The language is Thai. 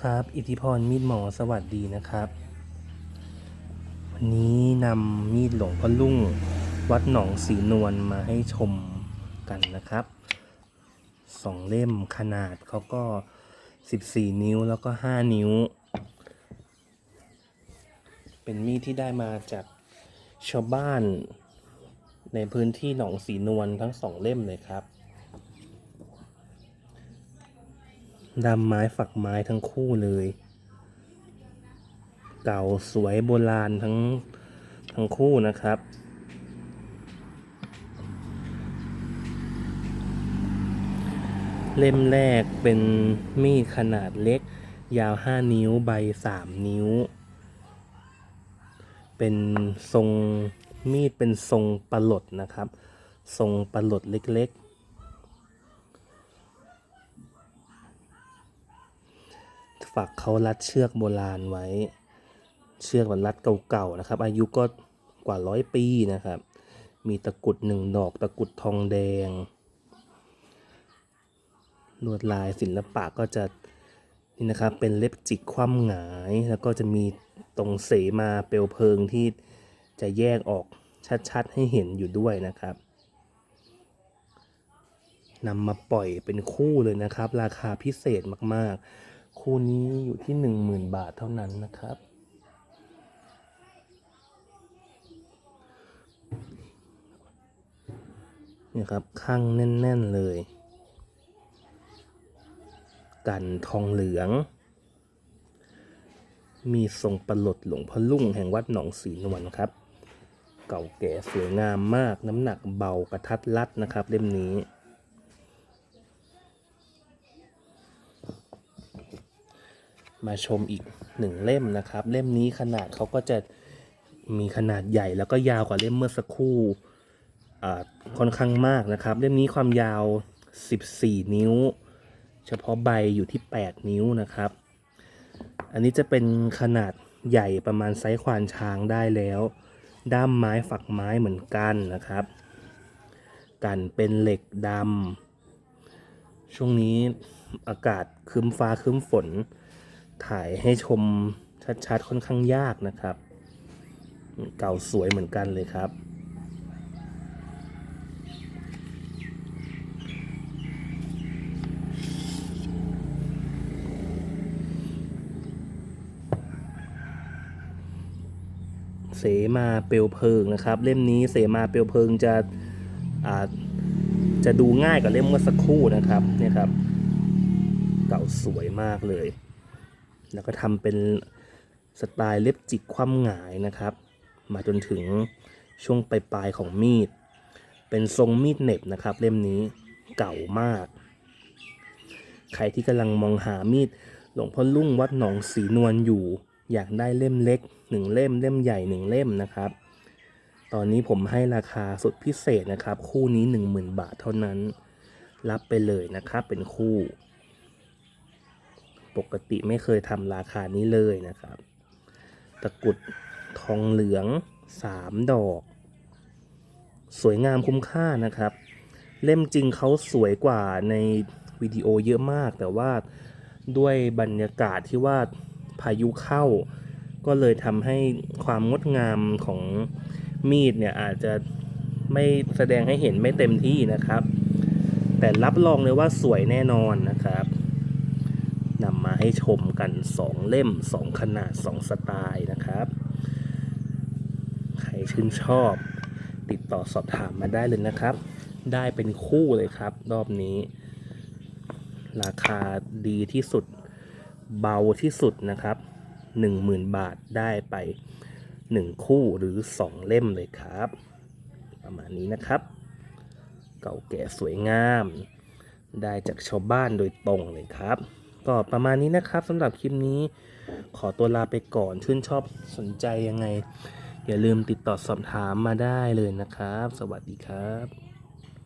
ครับ อิทธิพรมีดหมอสวัสดีนะครับ วันนี้นำมีดหลวงพ่อลุ่ง วัดหนองสีนวลมาให้ชมกันนะครับสองเล่มขนาดเขาก็ 14 นิ้วแล้วก็ 5 นิ้ว เป็นมีดที่ได้มาจากชาวบ้าน ในพื้นที่หนองสีนวลทั้งสองเล่มเลยครับ ดำไม้ฝักไม้ทั้งคู่เลย เก่าสวยโบราณทั้งทั้งคู่นะครับ เล่มแรกเป็นมีดขนาดเล็ก ยาว 5 นิ้วใบ 3 นิ้ว เป็นทรงมีดเป็นทรงปลดนะครับ ทรงปลดเล็กๆ ฝักเขารัดเชือกโบราณไว้ เชือกมันรัดเก่าๆนะครับ อายุก็กว่าร้อยปีนะครับ มีตะกุดหนึ่งดอกตะกุดทองแดง ลวดลายศิลปะก็จะนี่นะครับเป็นเล็บจิกคว่ำหงายแล้วก็จะมีตรงเสมาเปลวเพลิงที่จะแยกออกชัดๆให้เห็นอยู่ด้วยนะครับนำมาปล่อยเป็นคู่เลยนะครับ ราคาพิเศษมากๆ คู่นี้อยู่ที่ 10,000 บาทเท่านั้นนะครับ นี่ครับข้างแน่น ๆ เลย กันทองเหลือง มีทรงประหลดหลวงพ่อลุ่งแห่งวัดหนองสีนวลครับ เก่าแก่สวยงามมากน้ำหนักเบากระทัดรัดนะครับเล่มนี้ มาชมอีกหนึ่งเล่มนะครับ เล่มนี้ขนาดเขาก็จะมีขนาดใหญ่แล้วก็ยาวกว่าเล่มเมื่อสักครู่ค่อนข้างมากนะครับ เล่มนี้ความยาว 14 นิ้ว เฉพาะใบอยู่ที่ 8 นิ้วนะครับ อันนี้จะเป็นขนาดใหญ่ประมาณไซส์ควานช้างได้แล้ว ด้ามไม้ฝักไม้เหมือนกันนะครับ กันเป็นเหล็กดำช่วงนี้อากาศครึ้มฟ้าครึ้มฝน ถ่ายให้ชมชัดๆค่อนข้างยากนะครับ เก่าสวยเหมือนกันเลยครับ เสมาเปลวเพลิงนะครับ เล่มนี้เสมาเปลวเพลิงจะจะดูง่ายกว่าเล่มเมื่อสักครู่นะครับเนี่ยครับ เก่าสวยมากเลย แล้วก็ทำเป็นสไตล์เล็บจิกคว่ำหงายนะครับ มาจนถึงช่วงปลายๆของมีด เป็นทรงมีดเน็บนะครับ เล่มนี้เก่ามาก ใครที่กำลังมองหามีดหลวงพ่อลุ่งวัดหนองสีนวลอยู่ อยากได้เล่มเล็กหนึ่งเล่มเล่มใหญ่หนึ่งเล่มนะครับ ตอนนี้ผมให้ราคาสุดพิเศษนะครับ คู่นี้ 10,000 บาทเท่านั้น รับไปเลยนะครับเป็นคู่ ปกติไม่เคยทำราคานี้เลยนะครับ ตะกุดทองเหลือง 3 ดอก สวยงามคุ้มค่านะครับ เล่มจริงเขาสวยกว่าในวิดีโอเยอะมาก แต่ว่าด้วยบรรยากาศที่ว่าพายุเข้า ก็เลยทำให้ความงดงามของมีดเนี่ยอาจจะไม่แสดงให้เห็นไม่เต็มที่นะครับ แต่รับรองเลยว่าสวยแน่นอนนะครับ ให้ชมกัน 2 เล่ม 2 ขนาด 2 สไตล์นะครับ ใครชื่นชอบติดต่อสอบถามมาได้เลยนะครับ ได้เป็นคู่เลยครับ รอบนี้ ราคาดีที่สุดเบาที่สุดนะครับ 10,000 บาทได้ไป 1 คู่หรือ 2 เล่มเลยครับ ประมาณนี้นะครับ เก่าแก่สวยงาม ได้จากชาวบ้านโดยตรงเลยครับ ก็ประมาณนี้นะครับสำหรับคลิปนี้ ขอตัวลาไปก่อนชื่นชอบสนใจยังไง อย่าลืมติดต่อสอบถามมาได้เลยนะครับ สวัสดีครับ